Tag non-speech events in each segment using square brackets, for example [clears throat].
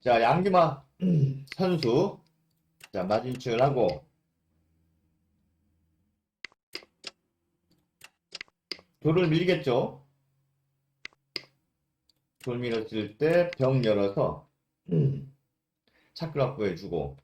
자, 양기마 [clears throat] 선수. 자, 마진축을 하고. 돌을 밀겠죠? 돌 밀었을 때 병 열어서 차끌 확보해주고.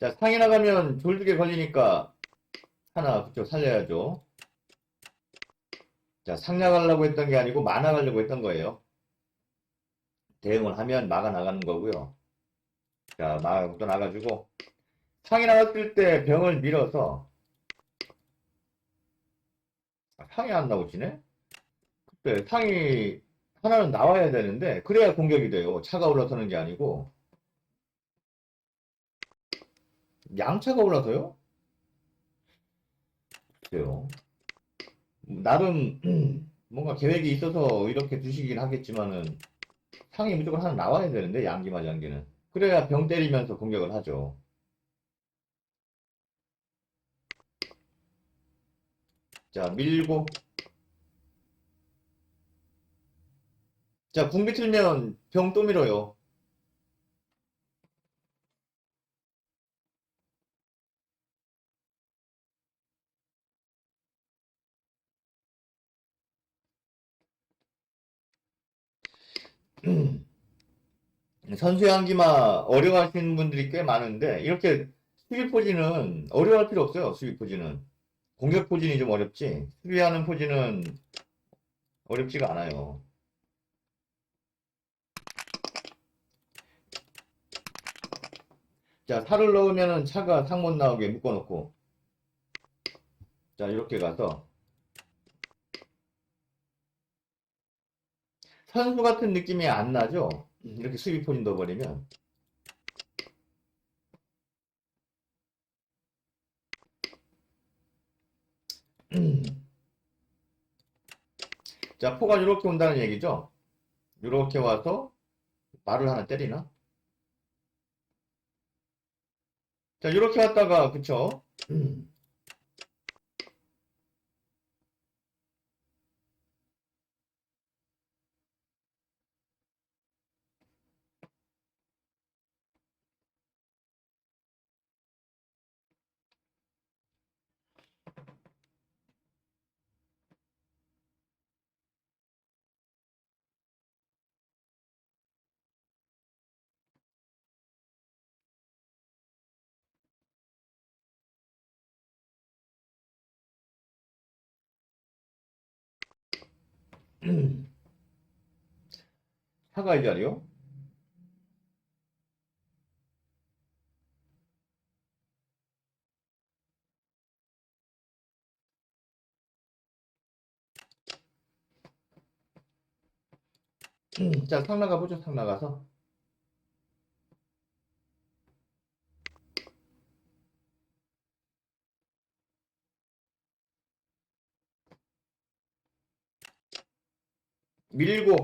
자, 상이 나가면 돌 두 개 걸리니까 하나 그쪽 살려야죠. 자, 상 나가려고 했던 게 아니고 마 나가려고 했던 거예요. 대응을 하면 마가 나가는 거고요. 자, 마가 또 나가지고 상이 나갔을 때 병을 밀어서 아, 상이 안 나오지네? 그때 상이 하나는 나와야 되는데 그래야 공격이 돼요. 차가 올라서는 게 아니고 양차가 올라서요? 글쎄요. 나름 [clears throat] 뭔가 계획이 있어서 이렇게 두시긴 하겠지만은 상이 무조건 하나 나와야 되는데 양기 마 장기는 그래야 병 때리면서 공격을 하죠. 자 밀고 자 궁비 틀면 병 또 밀어요. 선수 양기마 어려워하시는 분들이 꽤 많은데 이렇게 수비 포지는 어려워할 필요 없어요. 수비 포지는 공격 포지는 좀 어렵지 수비하는 포지는 어렵지가 않아요. 자 살을 넣으면은 차가 상못 나오게 묶어놓고 자 이렇게 가서 선수 같은 느낌이 안 나죠? 이렇게 수비 포진 넣어버리면 자 포가 이렇게 온다는 얘기죠? 이렇게 와서 말을 하나 때리나? 자 이렇게 왔다가 그쵸? [clears throat] 이 자리요? 자, 상 나가보죠, 상 나가서. 밀고,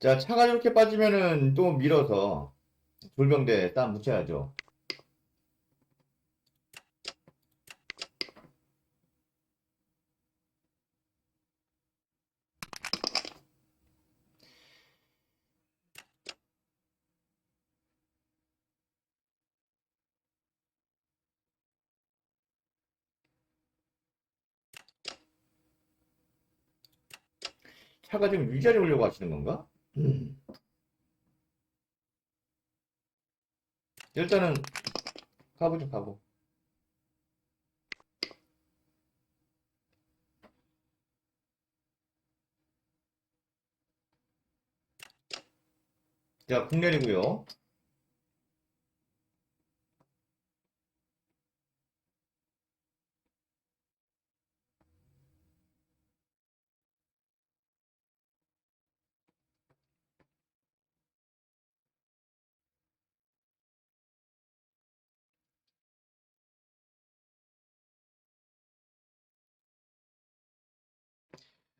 자, 차가 이렇게 빠지면은 또 밀어서 돌병대 딱 묻혀야죠. 차가 지금 위자리 오려고 하시는 건가? 일단은 가보죠, 가보. 자, 국내리고요.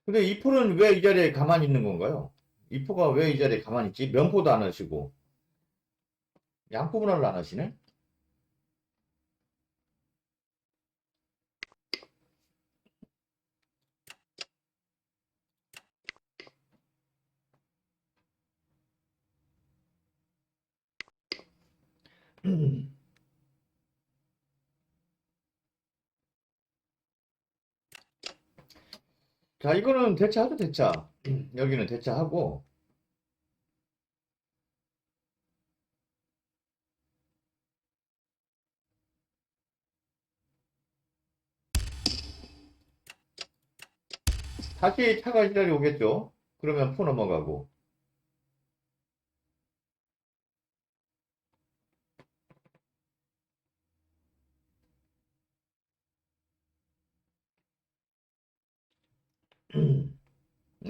근데 이포는 왜 이 자리에 가만히 있는 건가요? 이포가 왜 이 자리에 가만히 있지? 면포도 안 하시고. 양포분할을 안 하시네? 자, 이거는 대차하죠, 대차. 여기는 대차하고, 다시 차가 이 자리 오겠죠? 그러면 포 넘어가고.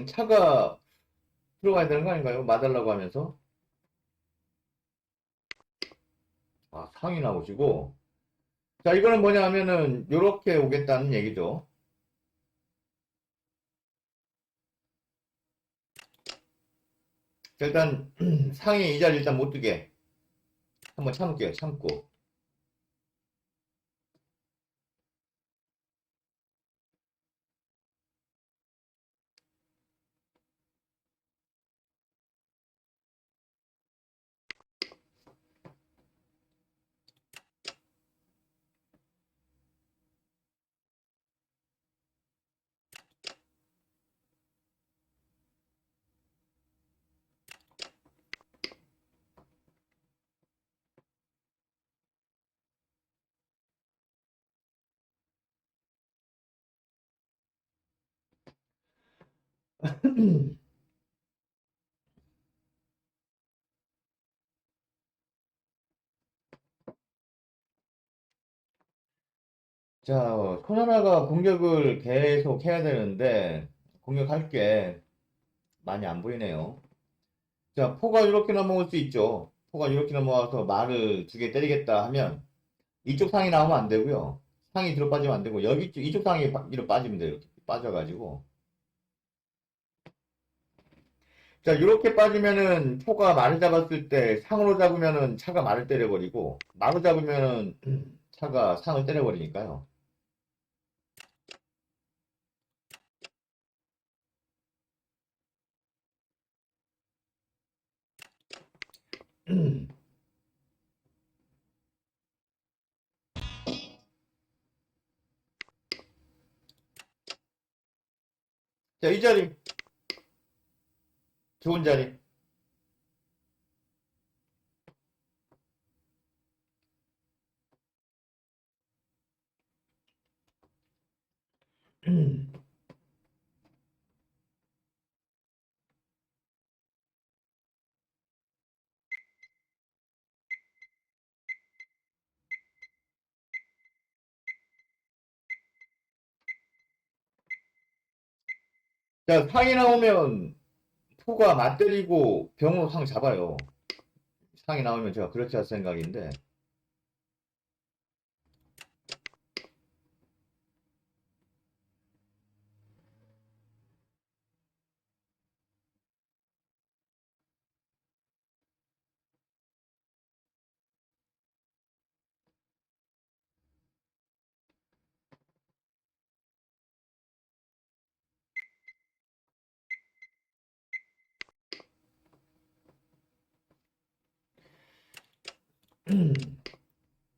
차가 들어가야 되는 거 아닌가요? 맞으려고 하면서. 아, 상이 나오시고. 자, 이거는 뭐냐 하면은, 요렇게 오겠다는 얘기죠. 자, 일단, [clears throat] 상이 이 자리 일단 못 두게. 한번 참을게요, 참고. 자, 코나나가 공격을 계속 해야 되는데, 공격할 게 많이 안 보이네요. 자, 포가 이렇게 넘어올 수 있죠. 포가 이렇게 넘어와서 말을 두 개 때리겠다 하면, 이쪽 상이 나오면 안 되고요. 상이 뒤로 빠지면 안 되고, 여기, 쪽- 이쪽 상이 빠- 뒤로 빠지면 돼요. 이렇게 빠져가지고. 자, 이렇게 빠지면은 포가 말을 잡았을 때 상으로 잡으면은 차가 말을 때려버리고, 말로 잡으면은 차가 상을 때려버리니까요. [clears throat] 자, 이 자리. 좋은 자리. 자, 상이 나오면 포가 맞들리고 병으로 상 잡아요. 상이 나오면 제가 그렇게 할 생각인데.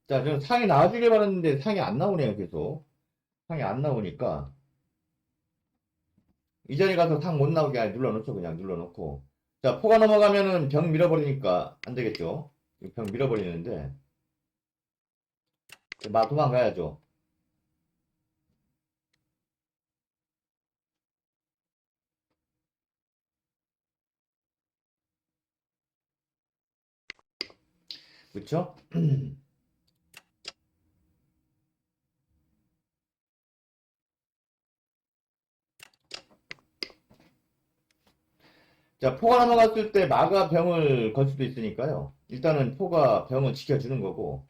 자, 저는 상이 나와주길 바랐는데 상이 안 나오네요, 계속. 상이 안 나오니까. 이 자리 가서 상 못 나오게 눌러놓죠, 그냥 눌러놓고. 자, 포가 넘어가면은 병 밀어버리니까 안 되겠죠. 병 밀어버리는데. 마 도망가야죠. 그쵸? [clears throat] 자, 포가 넘어갔을 때 마가 병을 걸 수도 있으니까요. 일단은 포가 병을 지켜주는 거고.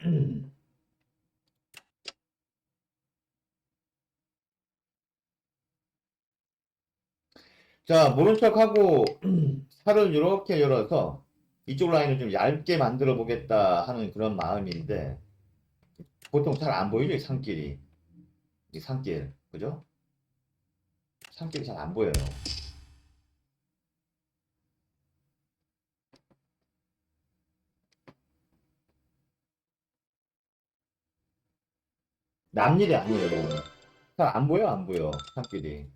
[clears throat] 자, 모른 척하고 [clears throat] 살을 이렇게 열어서 이쪽 라인을 좀 얇게 만들어 보겠다 하는 그런 마음인데 보통 잘 안 보이죠, 이 산길이. 이 산길, 그죠? 산길이 잘 안 보여요. 남일이 아니에요. 잘 안 보여, 안 보여, 산길이.